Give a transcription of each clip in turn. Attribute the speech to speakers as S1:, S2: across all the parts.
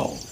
S1: wow.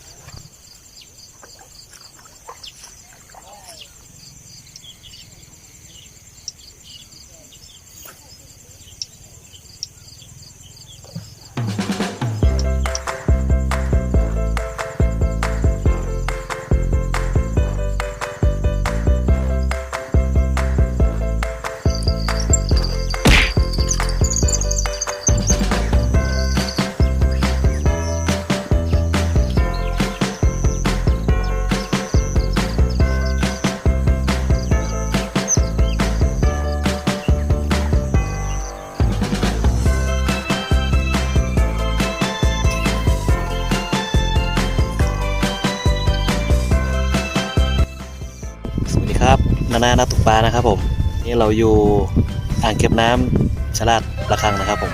S1: นานานักตกปลานะครับผม นี่เราอยู่อ่างเก็บน้ำชลาดระคังนะครับผม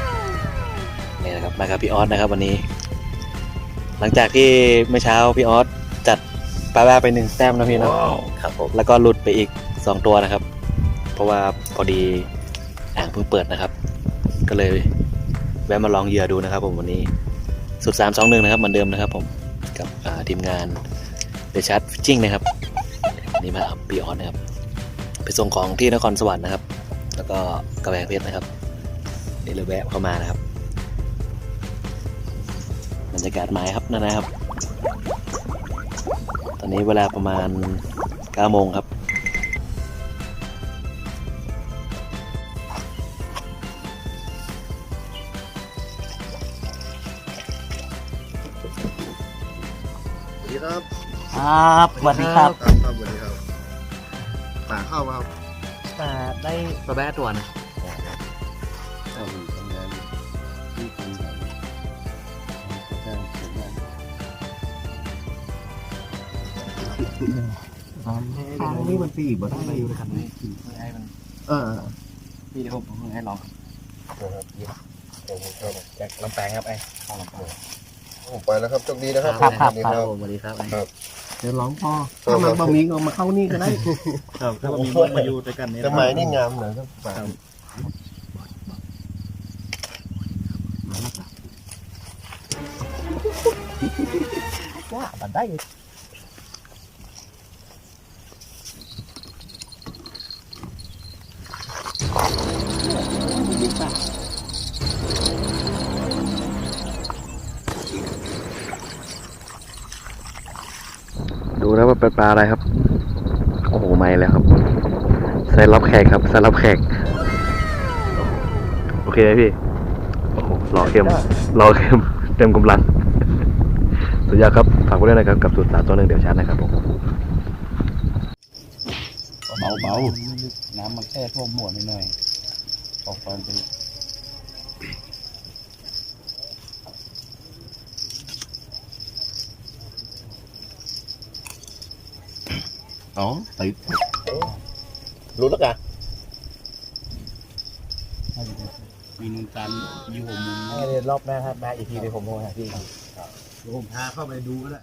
S1: นี่นะครับมากับพี่ออสนะครับวันนี้ หลังจากที่เมื่อเช้าพี่ออสจัดปลาแวไปหนึ่งแต้มนะพี่เนาะครับผมแล้วก็หลุดไปอีกสองตัวนะครับ เพราะว่าพอดีอ่างเพิ่งเปิดนะครับ ก็เลยแวะมาลองเหยื่อดูนะครับ ผมวันนี้สุด3 2 1นะครับเหมือนเดิมนะครับ ผมกับอ่าทีมงานเดชัดฟิชชิ่งนะครับวันนี่มาครับพี่ออสนะครับ ไปส่งของที่นครสวรรค์นะครับ แล้วก็กระแพงเพชรนะครับนี่เลยแวะเข้ามานะครับบรรยากาศไม้ครับนั่นนะครับ ตอนนี้เวลาประมาณ9โมงครับ
S2: สวัสดีครับ
S1: ครับสวัสดีครับ
S2: ครับครับสวัสดีครับ ตาเข้ามาครับ
S1: มาได้ประแบะตัวนะ
S2: เข้ามาทำงานที่คนแบบทางผมงานทางนี้มันสี่บ่ต้องไปอยู่ในคันนี้
S1: ให้มัน
S2: เออ
S1: พี่เดี๋ยวผมผมให้ลอง
S2: ครับเดี๋ยวผมเข้ามา
S1: จากลำแปางครับไอ้ข้าวลำแปาง
S2: ผมไปแล้วครับโชคดีนะครับ
S1: ครับครับ
S2: สวัสดี
S1: ค
S2: ค
S1: รั
S2: รั
S1: บบสวัสดีครับไอ้
S2: เดี๋ยวร้องพ่อถ้ามันบะหมี่ก็มาเข้านี่ก็ได้
S1: ครับถ้ามีพวกมาอยู่ด้วยกันนี่
S2: แต่หมายนี่งามหน่อยครับฝาก
S1: ว่าตัดได้ เป็นปลาอะไรครับ โอ้โหไม่แล้วครับใส่รับแขกครับใส่รับแขก โอเคไหมพี่ โอ้โหรอเข้มรอเข้มเต็มกำลัง สุดยอดครับ ฝากไว้ด้วยนะครับ กับสุดสาตัวหนึ่งเดี๋ยวชาร์จนะครับผม
S3: เบาเบาน้ำมันแค่ท่วมหัวนิดหน่อยออกตอนไป
S2: อ๋อติดรู้แล้ว กัน
S3: มีนุนตันอยู่หัวมุม
S1: รอบหน้าครับมาอีกทีเดี๋ยวผมโทรหาพี่
S2: ผมพาเข้าไปดูก็ได้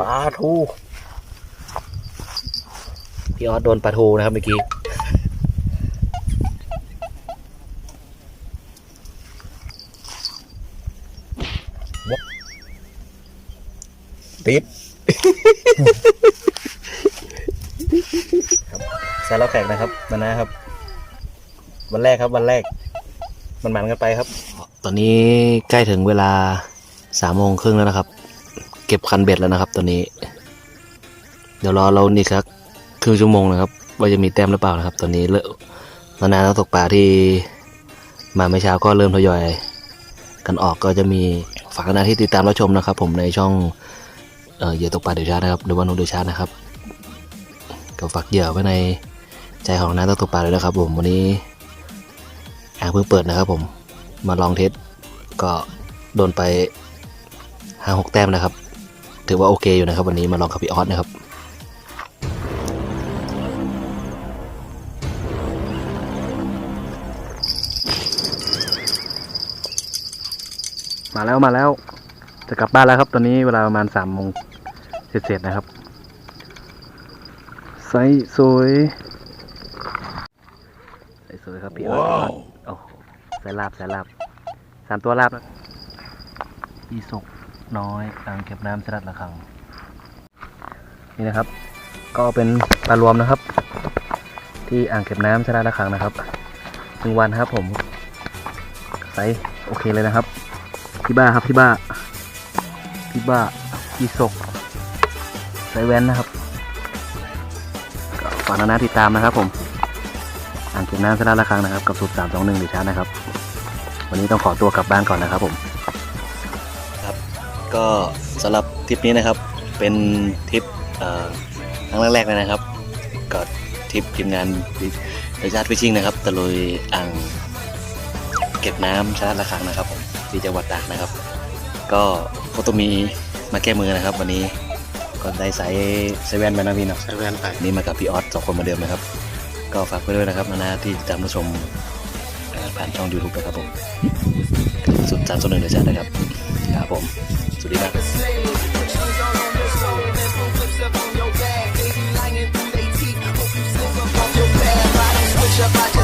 S1: ปลาทู พี่ออสโดนปลาทูนะครับเมื่อกี้
S2: ติด
S1: สารแขกนะครับมานะครับ วันแรกครับ วันแรก มันหมันกันไปครับ ตอนนี้ใกล้ถึงเวลาสามโมงครึ่งแล้วนะครับ เก็บคันเบ็ดแล้วนะครับ ตอนนี้ เดี๋ยวรอเรานี่ครับครึ่งชั่วโมงนะครับ ว่าจะมีแต้มหรือเปล่านะครับ ตอนนี้เลิกนานานักตกปลาที่มาเมื่อเช้าก็เริ่มทยอยกันออกก็จะมีฝากหน้าที่ติดตามรับชมนะครับ ผมในช่อง เออเหยื่อตกปลาเดือดชานะครับ หรือว่าโนเดือดชานะครับ ก็ฝากเหยื่อไว้ในใจของนักตกปลาเลยนะครับผมวันนี้อ่างเพิ่งเปิดนะครับ ผมมาลองเทสก็โดนไปห้าหกแต้มนะครับ ถือว่าโอเคอยู่นะครับ วันนี้มาลองกับพี่ออสนะครับมาแล้วมาแล้ว จะกลับบ้านแล้วครับ ตอนนี้เวลาประมาณสามโมงเสร็จๆนะครับไซส์สวยไซส์สวยครับพี่ออสโอ้โหสายลาบสายลาบสามตัวลาบนะอีสุกน้อยอ่างเก็บน้ำสลัดระคัง นี่นะครับ ก็เป็นปลารวมนะครับ ที่อ่างเก็บน้ำสลัดระคังนะครับหนึ่งวันครับผมไซส์โอเคเลยนะครับพี่บ้าครับพี่บ้าพี่ บ้าอีสกไซส์แว้นนะครับก็ฝากนานาติดตามนะครับผม อ่างเก็บน้ำสลาระคังนะครับ กับสูตรสามสองหนึ่งดิชาร์นะครับ วันนี้ต้องขอตัวกลับบ้านก่อนนะครับผม ครับก็สำหรับทริปนี้นะครับ เป็นทริปครั้งแรกๆเลยนะครับก็ทริปทีมงานดิชาร์ฟิชชิ่งนะครับตะลุยอ่างเก็บน้ำชาละครังนะครับผมที่จังหวัดตากนะครับ ก็โคโตมีมาแก้มือนะครับ วันนี้ก็ได้สายเซเว่นไปนะพี่เนาะ
S2: เซเว่นไป
S1: นี่มากับพี่ออสสองคนเหมาเดิมนะครับ ก็ฝากไว้ด้วยนะครับนานาที่ตามรับชมผ่านช่องยูทูปไปนะครับผมสุดสามส่วนหนึ่งเลยจ้านะครับครับผมสวัสดีครับ Switch up, I just